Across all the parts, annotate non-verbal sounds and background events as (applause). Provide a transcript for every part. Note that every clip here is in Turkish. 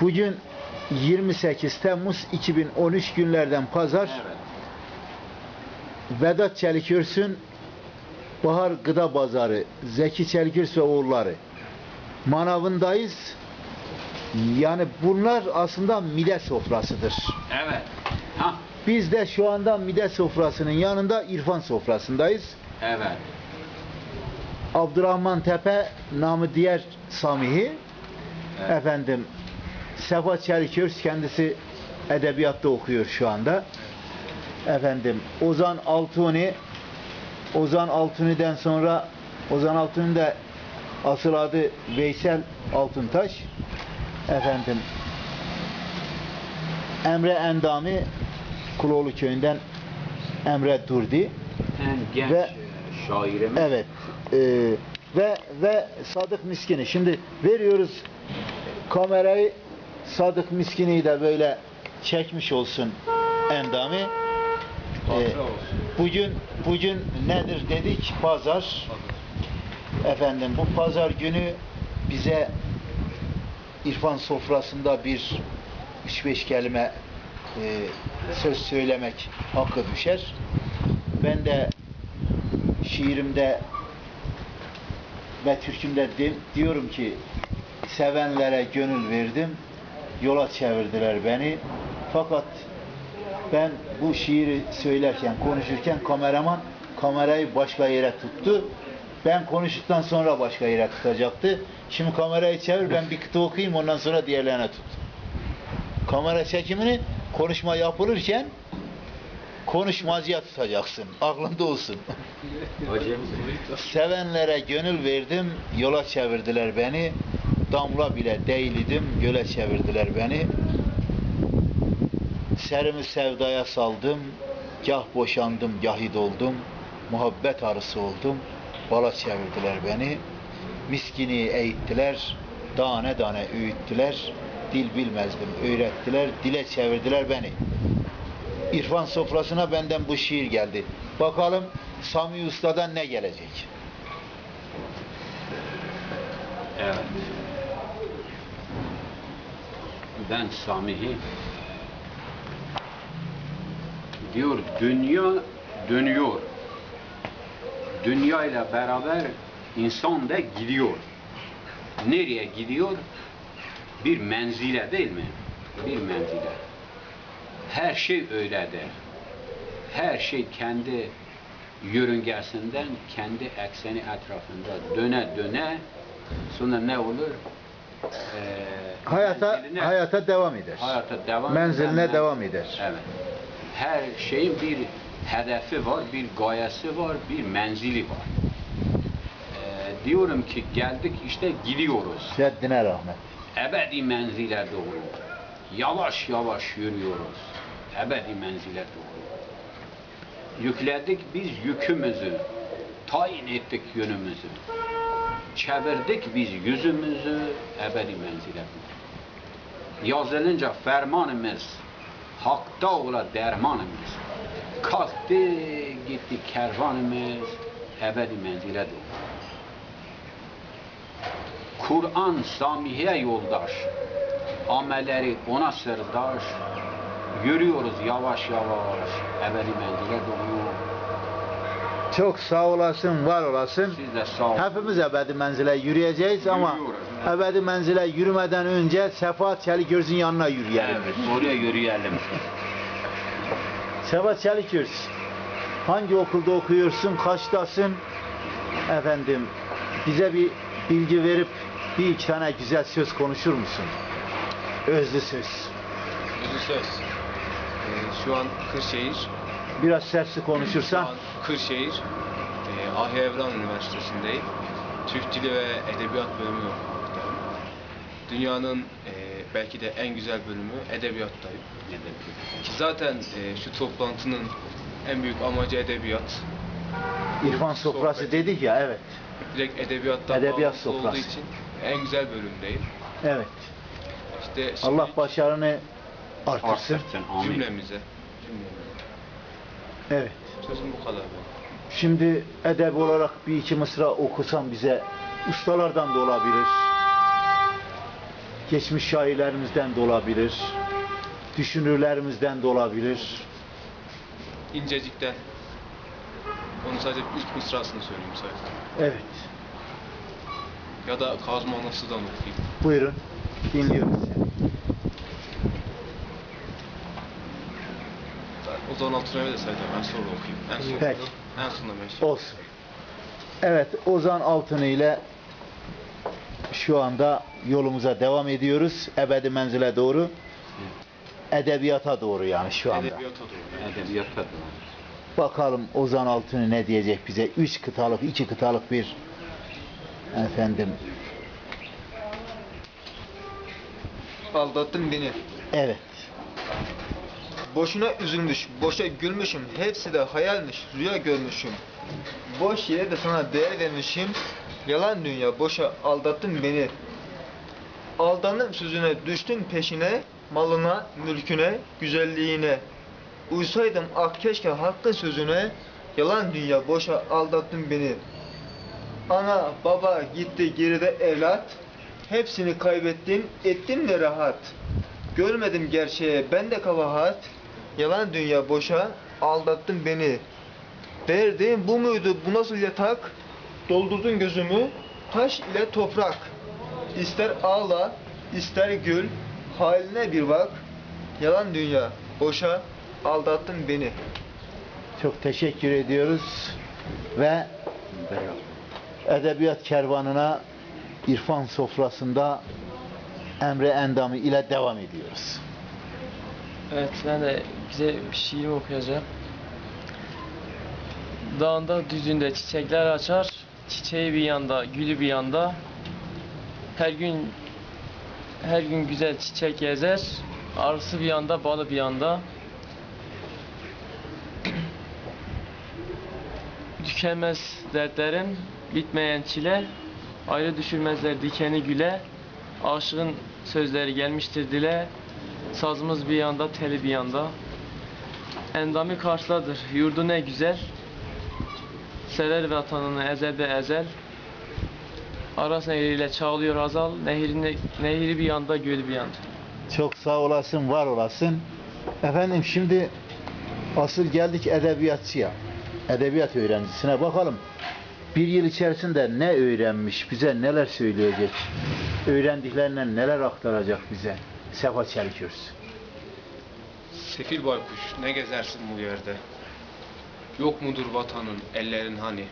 Bugün 28 Temmuz 2013 günlerden pazar. Evet. Vedat Çelikörs'ün Bahar Gıda Pazarı, Zeki Çelikörs ve oğulları manavındayız. Yani bunlar aslında mide sofrasıdır. Evet. Ha. Biz de şu anda mide sofrasının yanında İrfan sofrasındayız. Evet. Abdurrahman Tepe namı diğer Samihi. Evet. Efendim Sefa Çelikörs kendisi edebiyatta okuyor şu anda. Efendim Ozan Altuni Ozan Altuni'den sonra Ozan Altuni de asıl adı Veysel Altuntaş. Efendim Emre Endami Kuloğlu köyünden Emre Durdi. En genç Ve- e, şairimiz. Evet. Ee, ve ve Sadık Miskin'i. Şimdi veriyoruz kamerayı Sadık Miskin'i de böyle çekmiş olsun Endami. Ee, bugün bugün nedir dedik? Pazar. Efendim bu pazar günü bize İrfan sofrasında bir 3-5 kelime e, söz söylemek hakkı düşer. Ben de şiirimde ve türkümde di- diyorum ki sevenlere gönül verdim, yola çevirdiler beni. Fakat ben bu şiiri söylerken, konuşurken kameraman kamerayı başka yere tuttu. Ben konuştuktan sonra başka yere tutacaktı. Şimdi kamerayı çevir, ben bir kıta okuyayım ondan sonra diğerlerine tut. Kamera çekimini konuşma yapılırken konuşmacıya tutacaksın. Aklında olsun. Sevenlere gönül verdim, yola çevirdiler beni. Damla bile değildim, göle çevirdiler beni. Serimi sevdaya saldım, gah boşandım, gahid oldum. Muhabbet arısı oldum, bala çevirdiler beni. Miskini eğittiler, tane tane öğüttüler. Dil bilmezdim, öğrettiler, dile çevirdiler beni. İrfan sofrasına benden bu şiir geldi. Bakalım Sami Usta'dan ne gelecek? Evet. Ben Samihi diyor dünya dönüyor. Dünya ile beraber insan da gidiyor. Nereye gidiyor? Bir menzile değil mi? Bir menzile. Her şey öyledir. Her şey kendi yörüngesinden, kendi ekseni etrafında döne döne sonra ne olur? Ee, Hayata menziline- hayata devam eder. hayata devam Menziline eden- devam eder. Evet. Her şeyin bir hedefi var, bir gayesi var, bir menzili var. Ee, diyorum ki geldik işte gidiyoruz. Seddine rahmet. Ebedi menzile doğru. Yavaş yavaş yürüyoruz. Ebedi menzile doğru. Yükledik biz yükümüzü. Tayin ettik yönümüzü. Çevirdik biz yüzümüzü ebedi menzile. Yazılınca fermanımız hakta ola dermanımız. Kalktı gitti kervanımız ebedi menzile doğru. Kur'an Samihe yoldaş, amelleri ona sırdaş, yürüyoruz yavaş yavaş, ebedi menzile doğru. Çok sağ olasın, var olasın. Siz de sağ olun. Hepimiz ebedi menzile yürüyeceğiz ama Yürüyoruz. ebedi menzile yürümeden önce Sefa Çeliköz'ün yanına yürüyelim. Evet, oraya yürüyelim. Sefa Çeliköz, hangi okulda okuyorsun, kaçtasın? Efendim, bize bir bilgi verip bir iki tane güzel söz konuşur musun? Özlü söz. Düzü söz. Ee, şu an Kırşehir. Biraz sesli Şu konuşursan. an Kırşehir. E, Ahya Evran Üniversitesi'ndeyim. Türk Dili ve Edebiyat bölümü okumaktayım. Dünyanın e, belki de en güzel bölümü edebiyattayım. Ki zaten e, şu toplantının en büyük amacı edebiyat. İrfan sofrası Sohbet. dedik ya, evet. Direkt edebiyattan Edebiyat bağımsız olduğu sofrası. için en güzel bölümdeyim. Evet. İşte Allah başarını artırsın. Cümlemize. cümlemize. Evet. Sözüm bu kadar. Şimdi edeb olarak bir iki mısra okusan bize ustalardan da olabilir. geçmiş şairlerimizden de olabilir, düşünürlerimizden de olabilir. İncecik'ten. Onun sadece ilk mısrasını söyleyeyim sadece. Evet, Ya da Kazım Anası'dan okuyayım. buyurun, dinliyoruz seni. Ozan Altınay'ı da sayacağım. En sonra okuyayım. En son. Peki. En sonunda ben. Olsun. Evet, Ozan Altını ile şu anda yolumuza devam ediyoruz. Ebedi menzile doğru. Edebiyata doğru yani şu anda. Edebiyata doğru. Edebiyata da. Bakalım Ozan Altını ne diyecek bize? Üç kıtalık, iki kıtalık bir efendim. Aldattın beni. Evet. Boşuna üzülmüş, boşa gülmüşüm. Hepsi de hayalmiş, rüya görmüşüm. Boş yere de sana değer vermişim. Yalan dünya, boşa aldattın beni. Aldandım sözüne, düştün peşine. Malına, mülküne, güzelliğine. Uysaydım ah keşke hakkın sözüne. Yalan dünya, boşa aldattın beni. Ana, baba gitti geride evlat. Hepsini kaybettim, ettim ne rahat. Görmedim gerçeğe, ben de kabahat. Yalan dünya boşa, aldattın beni. Verdiğin bu muydu, bu nasıl yatak? Doldurdun gözümü, taş ile toprak. İster ağla, ister gül, haline bir bak. Yalan dünya, boşa, aldattın beni. Çok teşekkür ediyoruz. Ve Edebiyat Kervanı'na İrfan sofrasında Emre Endami ile devam ediyoruz. Evet ben de bir şiir okuyacağım. Dağında düzünde çiçekler açar, çiçeği bir yanda, gülü bir yanda. Her gün her gün güzel çiçek gezer, arısı bir yanda, balı bir yanda. (clears throat) Tükenmez dertlerim, bitmeyen çile, ayrı düşürmezler dikeni güle. Aşığın sözleri gelmiştir dile, Sazımız bir yanda, teli bir yanda. Endami karşıladır, yurdu ne güzel. Sever vatanını ezelde ezel. Aras nehriyle çağlıyor azal. Nehrini, nehri bir yanda, gölü bir yanda. Çok sağ olasın, var olasın. Efendim şimdi asıl geldik edebiyatçıya. Edebiyat öğrencisine bakalım. Bir yıl içerisinde ne öğrenmiş, bize neler söyleyecek, öğrendiklerinden neler aktaracak bize. Sefa Çeliköz. Sefil baykuş ne gezersin bu yerde? Yok mudur vatanın, ellerin hani?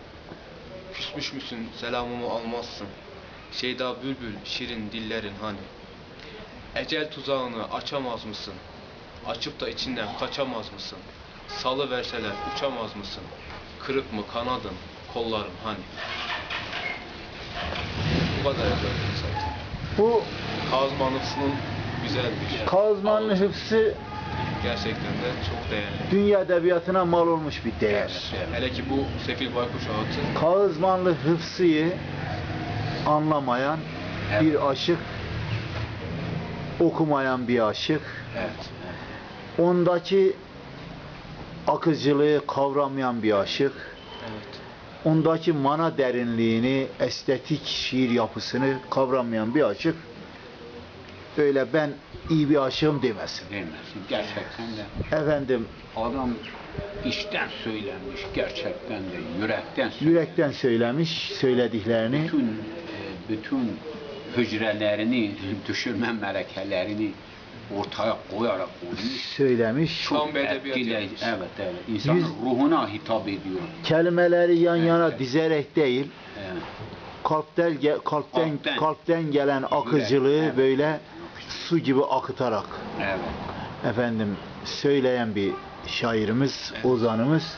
Küsmüş müsün, selamımı almazsın? Şeyda bülbül, şirin dillerin hani? Ecel tuzağını açamaz mısın? Açıp da içinden kaçamaz mısın? Salı verseler uçamaz mısın? Kırık mı kanadın, kollarım hani? Bu kadar yazardım zaten. Bu Kazım Anıtsı'nın güzel bir Kazmanlı hıfzı Gerçekten de çok değerli. dünya edebiyatına mal olmuş bir değer. Hele ki bu Sefil Baykuş ağıtı Kağızmanlı hıfzıyı anlamayan bir aşık, okumayan bir aşık, Evet. ondaki akıcılığı kavramayan bir aşık, evet. ondaki mana derinliğini, estetik şiir yapısını kavramayan bir aşık, öyle ben iyi bir aşığım demesin. Demesin. Gerçekten de Efendim, adam işten söylenmiş. Gerçekten de yürekten söylenmiş. yürekten söylemiş söylediklerini, bütün e, bütün hücrelerini, düşürme melekelerini ortaya koyarak onu söylemiş. Etkile, yapmış. evet evet insanın Yüz- ruhuna hitap ediyor. Kelimeleri yan yana Evet. dizerek değil, Evet. kalpten kalpten Kalpten. kalpten gelen akıcılığı evet. böyle su gibi akıtarak Evet. efendim söyleyen bir şairimiz, Evet. ozanımız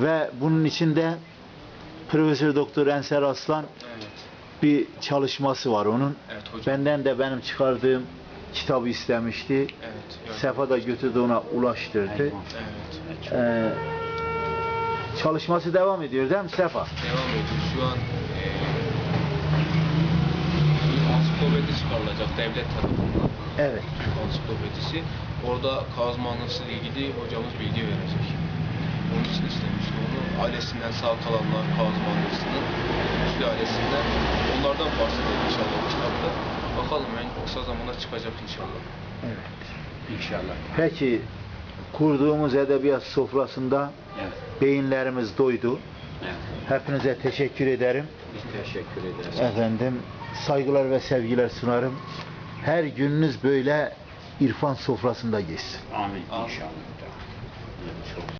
ve bunun içinde Profesör Doktor Enser Aslan Evet. bir çalışması var onun. Evet hocam. Benden de benim çıkardığım kitabı istemişti. Evet. gördüm. Sefa da götürdü ona ulaştırdı. Eyvah. Evet. Ee, çalışması devam ediyor değil mi Sefa? Devam ediyor. Şu an bir ansiklopedi çıkarılacak devlet tarafından. Evet. Ansiklopedisi. Orada Kazım Anısı ile ilgili hocamız bilgi verecek. Onun için istemişti onu. Ailesinden sağ kalanlar Kazım Anısı'nın sülalesinden onlardan bahsediyor inşallah bu kitapta. Bakalım en kısa zamanda çıkacak inşallah. Evet. İnşallah. Peki kurduğumuz edebiyat sofrasında Evet. beyinlerimiz doydu. evet. Hepinize teşekkür ederim. Biz teşekkür ederiz. Efendim saygılar ve sevgiler sunarım. Her gününüz böyle irfan sofrasında geçsin. Amin inşallah.